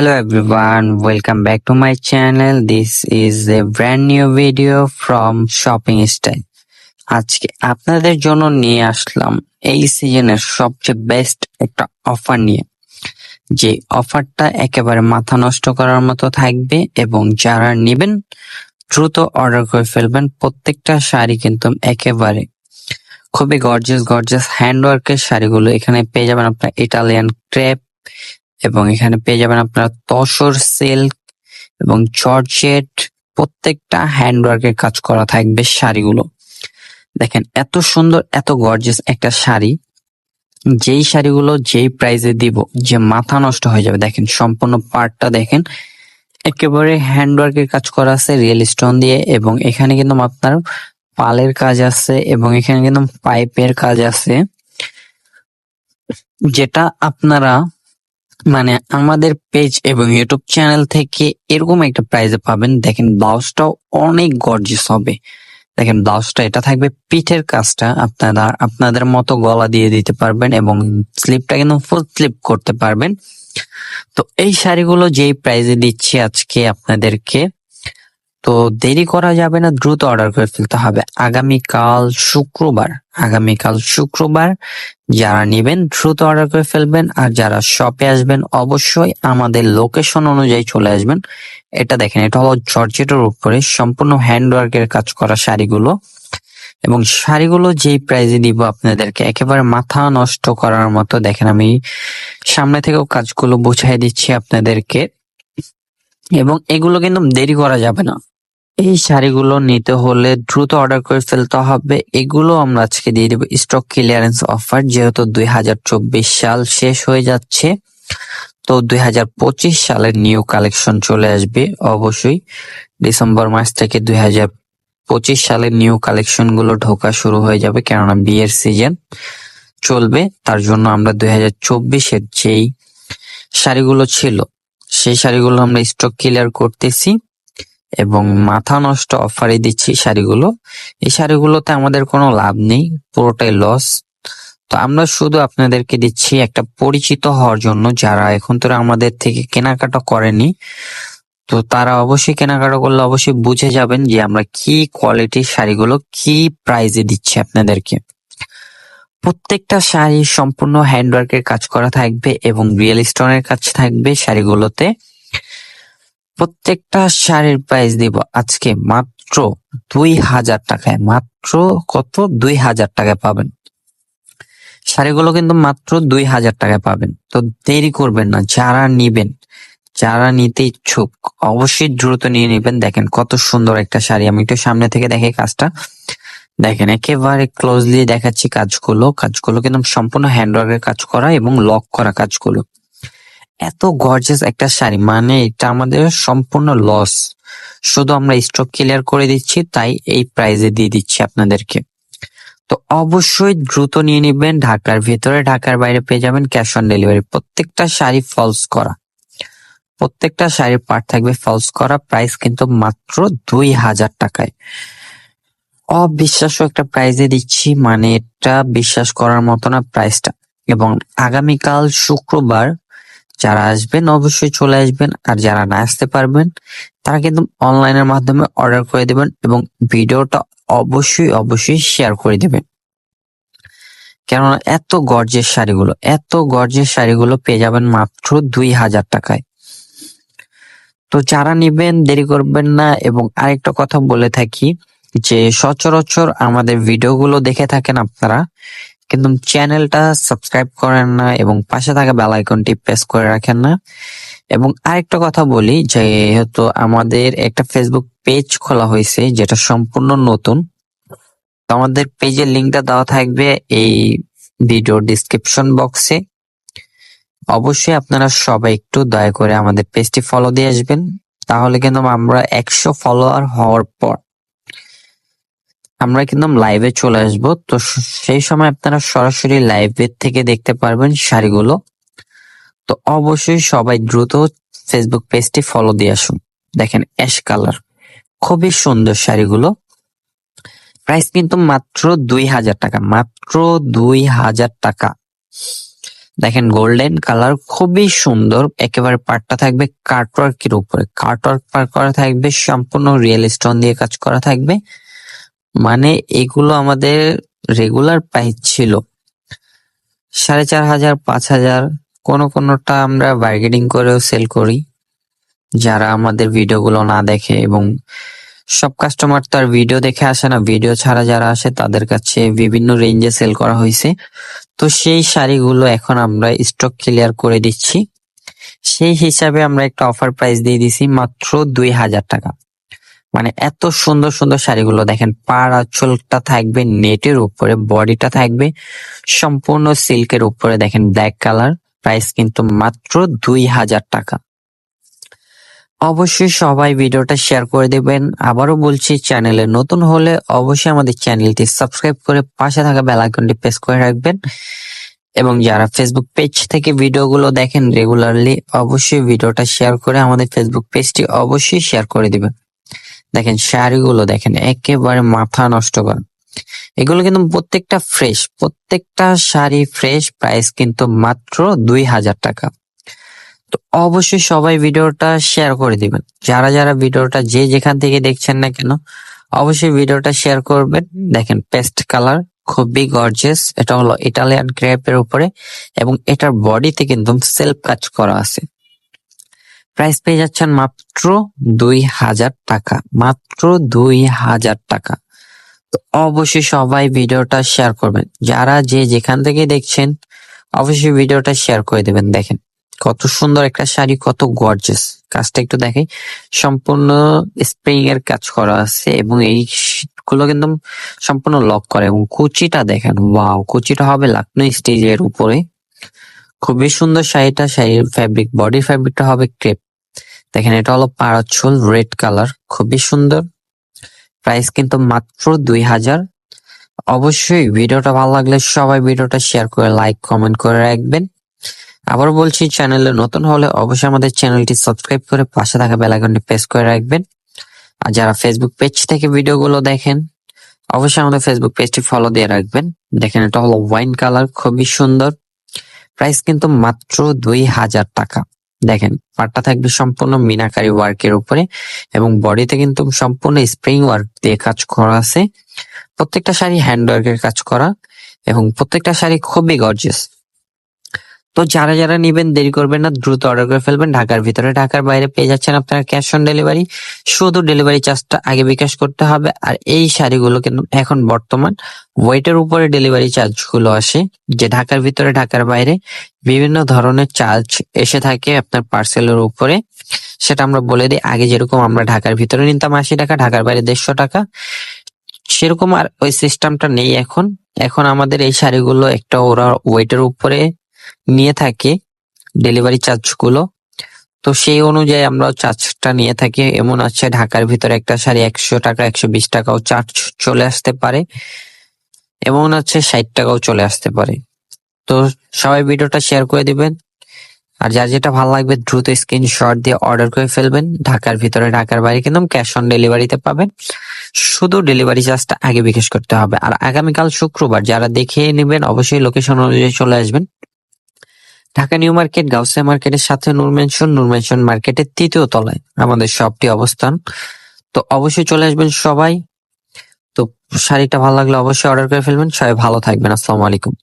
Hello everyone, welcome back to my channel. This is a brand new video from Shopping Style. আজকে আপনাদের জন্য নিয়ে আসলাম এই সিজনের সবচেয়ে বেস্ট একটা অফার নিয়ে যে অফারটা একেবারে মাথা নষ্ট করার মতো থাকবে এবং যারা নেবেন দ্রুত অর্ডার করে ফেলবেন প্রত্যেকটা শাড়ি কিন্তু একেবারে খুবই গর্জিয়াস গর্জিয়াস হ্যান্ডওয়ার্কের শাড়িগুলো এখানে পেয়ে যাবেন আপনার ইটালিয়ান ক্রেপ এবং এখানে পেয়ে যাবেন আপনার তসর, সিল্ক এবং জর্জেট, প্রত্যেকটা হ্যান্ডওয়ার্কের কাজ করা থাকবে শাড়িগুলো। দেখেন, এত সুন্দর, এত গর্জিয়াস একটা শাড়ি। যেই শাড়িগুলো, যেই প্রাইসে দিব, যে মাথা নষ্ট হয়ে যাবে। দেখেন, সম্পূর্ণ পার্টটা দেখেন, একেবারে হ্যান্ডওয়ার্কের কাজ করা আছে রিয়েল স্টোন দিয়ে এবং এখানে কিন্তু আপনার পালের কাজ আছে এবং এখানে কিন্তু পাইপের কাজ আছে। যেটা আপনারা মানে আমাদের পেজ এবং ইউটিউব চ্যানেল থেকে এরকম একটা প্রাইজে পাবেন। দেখেন ব্লাউজটাও অনেক গর্জিয়াস হবে। দেখেন ব্লাউজটা এটা থাকবে পিঠের কাজটা। আপনারা, আপনাদের মতো গলা দিয়ে দিতে পারবেন এবং স্লিপটা কিন্তু ফুল স্লিপ করতে পারবেন। তো এই শাড়িগুলো যেই প্রাইজে দিচ্ছি আজকে আপনাদেরকে তো দেরি করা যাবে না, দ্রুত অর্ডার করে ফেলতে হবে। আগামীকাল শুক্রবার আগামীকাল শুক্রবার যারা নেবেন, দ্রুত অর্ডার করে ফেলবেন। আর যারা শপে আসবেন, অবশ্যই আমাদের লোকেশন অনুযায়ী চলে আসবেন। এটা দেখেন, এটা হলো জর্জেটের উপরে সম্পূর্ণ হ্যান্ডওয়ার্কের কাজ করা শাড়িগুলো। এবং শাড়িগুলো যেই প্রাইজে দিব আপনাদেরকে, একেবারে মাথা নষ্ট করার মতো। দেখেন, আমি সামনে থেকেও কাজগুলো বুঝাই দিচ্ছি আপনাদেরকে। এবং এগুলো কিন্তু দেরি করা যাবে না। এই শাড়িগুলো নিতে হলে দ্রুত অর্ডার করে ফেলতে হবে। এগুলো আমরা আজকে দিয়ে দেবো স্টক ক্লিয়ারেন্স অফার যেহেতু দুই হাজার চব্বিশ সাল শেষ হয়ে যাচ্ছে, তো দুই হাজার পঁচিশ সালের নিউ কালেকশন চলে আসবে, অবশ্যই। ডিসেম্বর মাস থেকে দুই হাজার পঁচিশ সালের নিউ কালেকশনগুলো ঢোকা শুরু হয়ে যাবে, কেননা বিয়ের সিজন চলবে, তার জন্য আমরা দুই হাজার চব্বিশের যেই শাড়িগুলো ছিল, সেই শাড়িগুলো আমরা স্টক ক্লিয়ার করতেছি। এবং মাথা নষ্ট অফারে দিচ্ছি শাড়িগুলো। এই শাড়িগুলোতে আমাদের কোনো লাভ নেই, পুরোটাই লস তো আমরা শুধু আপনাদেরকে দিচ্ছি একটা পরিচিত হওয়ার জন্য, যারা এখন তো আমাদের থেকে কেনাকাটা করেনি, তো তারা অবশ্যই কেনাকাটা করলে অবশ্যই বুঝে যাবেন যে আমরা কি কোয়ালিটির শাড়িগুলো, কি প্রাইজে দিচ্ছি আপনাদেরকে। প্রত্যেকটা শাড়ি সম্পূর্ণ হ্যান্ডওয়ার্কের কাজ করা থাকবে এবং রিয়েল স্টোনের কাজ থাকবে শাড়িগুলোতে। প্রত্যেকটা শাড়ির প্রাইস দিব আজকে মাত্র দুই হাজার টাকায়। মাত্র কত? দুই হাজার টাকায় পাবেন। শাড়িগুলো কিন্তু মাত্র দুই হাজার টাকায় পাবেন। তো দেরি করবেন না, যারা নিবেন, যারা নিতে ইচ্ছুক, অবশ্যই দ্রুত নিয়ে নেবেন। দেখেন কত সুন্দর একটা শাড়ি। আমি একটু সামনে থেকে দেখে কাজটা। দেখেন একেবারে ক্লোজলি দেখাচ্ছি কাজগুলো। কাজগুলো কিন্তু সম্পূর্ণ হ্যান্ডওয়ার্কের কাজ করা এবং লক করা কাজগুলো। এত গর্জিয়াস একটা শাড়ি। মানে এটা আমাদের সম্পূর্ণ লস শুধু আমরা স্টক ক্লিয়ার করে দিচ্ছি, তাই এই প্রাইজে দিয়ে দিচ্ছি আপনাদেরকে। তো অবশ্যই দ্রুত নিয়ে নেবেন, ঢাকার ভেতরে, ঢাকার বাইরে পেয়ে যাবেন ক্যাশ অন ডেলিভারি প্রত্যেকটা শাড়ি ফলস করা। প্রত্যেকটা শাড়ির পার্ট থাকবে ফলস করা। প্রাইস কিন্তু মাত্র দুই হাজার টাকায়। অবিশ্বাস্য একটা প্রাইজে দিচ্ছি। মানে এটা বিশ্বাস করার মতো না প্রাইসটা এবং আগামীকাল শুক্রবার যারা আসবেন অবশ্যই চলে আসবেন, আর যারা না আসতে পারবেন, তারা কিন্তু অনলাইনের মাধ্যমে অর্ডার করে দেবেন এবং ভিডিওটা অবশ্যই অবশ্যই শেয়ার করে দেবেন। কেননা এত গর্জের শাড়িগুলো, এত গর্জের শাড়িগুলো পেয়ে যাবেন মাত্র দুই হাজার টাকায়। তো যারা নিবেন, দেরি করবেন না এবং আরেকটা কথা বলে থাকি যে সচরাচর আমাদের ভিডিওগুলো দেখে থাকেন আপনারা কিন্তু চ্যানেলটা সাবস্ক্রাইব করেন না এবং পাশে থাকা বেল আইকনটি প্রেস করে রাখেন না। এবং আরেকটা কথা বলি, যেহেতু আমাদের একটা ফেসবুক পেজ খোলা হয়েছে, যেটা সম্পূর্ণ নতুন, তো আমাদের পেজের লিঙ্কটা দেওয়া থাকবে এই ভিডিও ডিসক্রিপশন বক্সে অবশ্যই আপনারা সবাই একটু দয়া করে আমাদের পেজটি ফলো দিয়ে আসবেন। তাহলে কিন্তু আমরা একশো ফলোয়ার হওয়ার পর আমরা কিন্তু লাইভে চলে আসব। তো সেই সময় আপনারা সরাসরি লাইভের থেকে দেখতে পারবেন শাড়িগুলো। তো অবশ্যই সবাই দ্রুত ফেসবুক পেজটি ফলো দিয়ে আসুন। দেখেন অ্যাশ কালার খুবই সুন্দর শাড়িগুলো। প্রাইস কিন্তু মাত্র দুই হাজার টাকা, মাত্র দুই হাজার টাকা। দেখেন গোল্ডেন কালার খুবই সুন্দর। একেবারে পাটটা থাকবে কাটওয়ার্কের উপরে। কাটওয়ার্ক পার করা থাকবে, সম্পূর্ণ রিয়েল স্টোন দিয়ে কাজ করা থাকবে। মানে এগুলো আমাদের রেগুলার প্রাইস ছিল। সাড়ে চার হাজার, পাঁচ হাজার, কোনো কোনোটা আমরা বার্গেনিং করেও সেল করি। যারা আমাদের ভিডিওগুলো না দেখে এবং সব কাস্টমার তো আর ভিডিও দেখে আসে না ভিডিও ছাড়া যারা আসে তাদের কাছে বিভিন্ন রেঞ্জে সেল করা হয়েছে। তো সেই শাড়িগুলো এখন আমরা স্টক ক্লিয়ার করে দিচ্ছি। সেই হিসাবে আমরা একটা অফার প্রাইস দিয়ে দিছি মাত্র দুই হাজার টাকা। মানে এত সুন্দর সুন্দর শাড়িগুলো দেখেন, পাড় আঁচলটা থাকবে নেটের উপরে, বডিটা থাকবে সম্পূর্ণ সিল্কের উপরে। দেখেন ব্ল্যাক কালার প্রাইস কিন্তু মাত্র দুই হাজার টাকা। অবশ্যই সবাই ভিডিওটা শেয়ার করে দেবেন। আবারও বলছি, চ্যানেলে নতুন হলে অবশ্যই আমাদের চ্যানেলটি সাবস্ক্রাইব করে পাশে থাকা বেল আইকনটি প্রেস করে রাখবেন। এবং যারা ফেসবুক পেজ থেকে ভিডিওগুলো দেখেন রেগুলারলি অবশ্যই ভিডিওটা শেয়ার করে আমাদের ফেসবুক পেজটি অবশ্যই শেয়ার করে দিবেন। দেখেন শাড়িগুলো দেখেন, একেবারে মাথা নষ্ট করা। এগুলো কিন্তু প্রত্যেকটা ফ্রেশ প্রত্যেকটা শাড়ি ফ্রেশ প্রাইস কিন্তু মাত্র দুই হাজার টাকা। তো অবশ্যই সবাই ভিডিওটা শেয়ার করে দিবেন। যারা যারা ভিডিওটা যে যেখান থেকে দেখছেন না কেন, অবশ্যই ভিডিওটা শেয়ার করবেন। দেখেন পেস্ট কালার খুবই গর্জেস এটা হলো ইটালিয়ান ক্রেপের উপরে এবং এটার বডিতে কিন্তু সেলফ কাজ করা আছে। প্রাইস পেয়ে যাচ্ছেন মাত্র দুই হাজার টাকা, মাত্র দুই হাজার টাকা। তো অবশ্যই সবাই ভিডিওটা শেয়ার করবেন। যারা যে যেখান থেকে দেখছেন, অবশ্যই ভিডিওটা শেয়ার করে দেবেন। দেখেন, কত সুন্দর একটা শাড়ি, কত গর্জেস কাজটা একটু দেখাই। সম্পূর্ণ স্প্রিং এর কাজ করা আছে এবং এই গুলো কিন্তু সম্পূর্ণ লক করে এবং কুচিটা দেখেন ওয়াও কুচিটা হবে লাকনো স্টেজের উপরে। খুবই সুন্দর শাড়িটা, শাড়ির ফ্যাব্রিক বডি ফ্যাব্রিকটা হবে ক্রেপ দেখেন, এটা হলো পাড়াচ্ছল রেড কালার, খুবই সুন্দর। প্রাইস কিন্তু মাত্র দুই হাজার। অবশ্যই ভিডিওটা ভালো লাগলে সবাই ভিডিওটা শেয়ার করে লাইক, কমেন্ট করে রাখবেন। আবার বলছি, চ্যানেলে নতুন হলে অবশ্যই আমাদের চ্যানেলটি সাবস্ক্রাইব করে পাশে থাকা বেল আইকনটি প্রেস করে রাখবেন। আর যারা ফেসবুক পেজ থেকে ভিডিওগুলো দেখেন, অবশ্যই আমাদের ফেসবুক পেজটি ফলো দিয়ে রাখবেন। দেখেন, এটা হলো ওয়াইন কালার খুবই সুন্দর। প্রাইস কিন্তু মাত্র দুই হাজার টাকা। দেখেন, পাটটা থাকবে সম্পূর্ণ মিনাকারি ওয়ার্কের উপরে এবং বডিতে কিন্তু সম্পূর্ণ স্প্রিং ওয়ার্ক দিয়ে কাজ করা আছে। প্রত্যেকটা শাড়ি হ্যান্ড ওয়ার্ক এর কাজ করা এবং প্রত্যেকটা শাড়ি খুবই গর্জিয়াস তো যারা যারা নিবেন, দেরি করবেন না, দ্রুত অর্ডার করে ফেলবেন। ঢাকার ভিতরে, ঢাকার বাইরে পেয়ে যাচ্ছেন আপনারা ক্যাশ অন ডেলিভারি শুধু ডেলিভারি চার্জটা আগে বিকাশ করতে হবে। আর এই শাড়িগুলো কিন্তু এখন বর্তমান ওয়েটের উপরে ডেলিভারি চার্জগুলো আসে। যে ঢাকার ভিতরে, ঢাকার বাইরে বিভিন্ন ধরনের চার্জ এসে থাকে আপনার পার্সেলের উপরে। সেটা আমরা বলে দিই, আগে যেরকম আমরা ঢাকার ভিতরে নিতাম আশি টাকা, ঢাকার বাইরে দেড়শো টাকা, সেরকম আর ওই সিস্টেমটা নেই এখন। এখন আমাদের এই শাড়িগুলো একটা ওরা ওয়েটের উপরে নিয়ে থাকে ডেলিভারি চার্জগুলো তো সেই অনুযায়ী আমরা চার্জটা নিয়ে থাকি। এমন আছে, ঢাকার ভিতরে একটা শাড়ি একশো টাকা, একশো বিশ টাকাও চার্জ চলে আসতে পারে। এমন আছে, ষাট টাকাও চলে আসতে পারে। তো সবাই ভিডিওটা শেয়ার করে দিবেন। আর যার যেটা ভালো লাগবে, দ্রুত স্ক্রিনশট দিয়ে অর্ডার করে ফেলবেন। ঢাকার ভিতরে ঢাকার বাইরে কিন্তু ক্যাশ অন ডেলিভারিতে পাবেন। শুধু ডেলিভারি চার্জটা আগে বিকাশ করতে হবে। আর আগামীকাল শুক্রবার যারা দেখে নেবেন, অবশ্যই লোকেশন অনুযায়ী চলে আসবেন। ঢাকা নিউ মার্কেট, গাউসিয়া মার্কেটের সাথে নূর নুরমেনশন নূর মেনশন মার্কেটের তৃতীয় তলায় আমাদের সবটি অবস্থান। তো অবশ্যই চলে আসবেন সবাই। তো শাড়িটা ভালো লাগলে অবশ্যই অর্ডার করে ফেলবেন। সবাই ভালো থাকবেন। আসসালামু আলাইকুম।